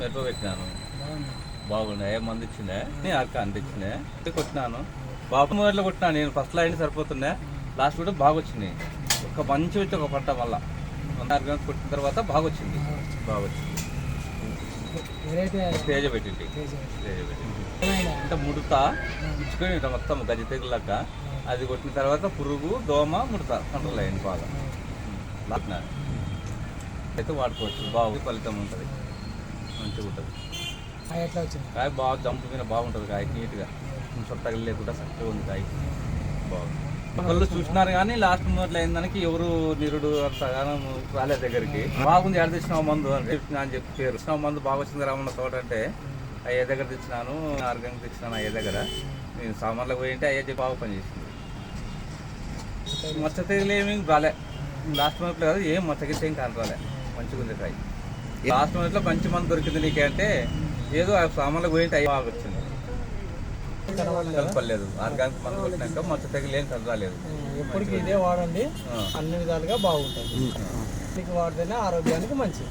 Metro పెట్టినాను. బాగుండే ఏ మంది ఇచ్చిండే నేను అక్క ఇది కొట్టినాను. బాబు మొదట్లో కొట్టినా నేను ఫస్ట్ లైన్ సరిపోతుండే. లాస్ట్ కూడా బాగా వచ్చింది ఒక మంచి వచ్చి ఒక పంట మళ్ళా వంద కొట్టిన తర్వాత బాగా వచ్చింది. బాగా వచ్చింది. స్టేజ్ పెట్టింది. స్టేజ్ పెట్టింది. అంటే ముడత ఇచ్చుకొని మొత్తం గజ తెగులాక అది కొట్టిన తర్వాత పురుగు దోమ ముడత కంట్రోల్ అయింది బాగా. అయితే వాడుకోవచ్చు. బాగా ఫలితం ఉంటుంది. మంచిగా ఉంటుంది. ఎట్లా వచ్చింది? కాయ బాగా జంపు మీద బాగుంటుంది కాయ నీట్గా. చొట్టగా లేకుండా చక్కగా ఉంది కాయ. బాగుంది. ఒకళ్ళు చూసినారు కానీ లాస్ట్ మూమెంట్లో అయిందానికి ఎవరు నిరుడు అంతగానం రాలేదు దగ్గరికి. బాగుంది ఎక్కడ తెచ్చినావు మందు? అని చెప్పి అని చెప్పి పేరు. తెచ్చినావు మందు బాగా వచ్చింది రామన్న తోట అంటే అయ్యే దగ్గర తెచ్చినాను ఆర్గానిక్ తెచ్చినాను అయ్యే దగ్గర. నేను సామాన్లకు పోయి ఉంటే అయ్యే బాగా పని చేసింది. మచ్చ తెగులు ఏమి రాలే. లాస్ట్ మూమెంట్లో కాదు ఏం మచ్చ గిచ్చ ఏం కాని రాలే. మంచిగా ఉంది కాయ. లాస్ట్ మూమెంట్లో మంచి మందు దొరికింది నీకే అంటే ఏదో ఆ సామాన్లకు పోయి ఉంటే అయ్యే బాగా వచ్చింది. కలపలేదు ఆర్గానిక్ మందు కొట్టినాక మచ్చ తెగులు కలరాలేదు ఎప్పటికి ఇదే వాడండి. అన్ని విధాలుగా బాగుంటుంది. వాడితేనే ఆరోగ్యానికి మంచిది.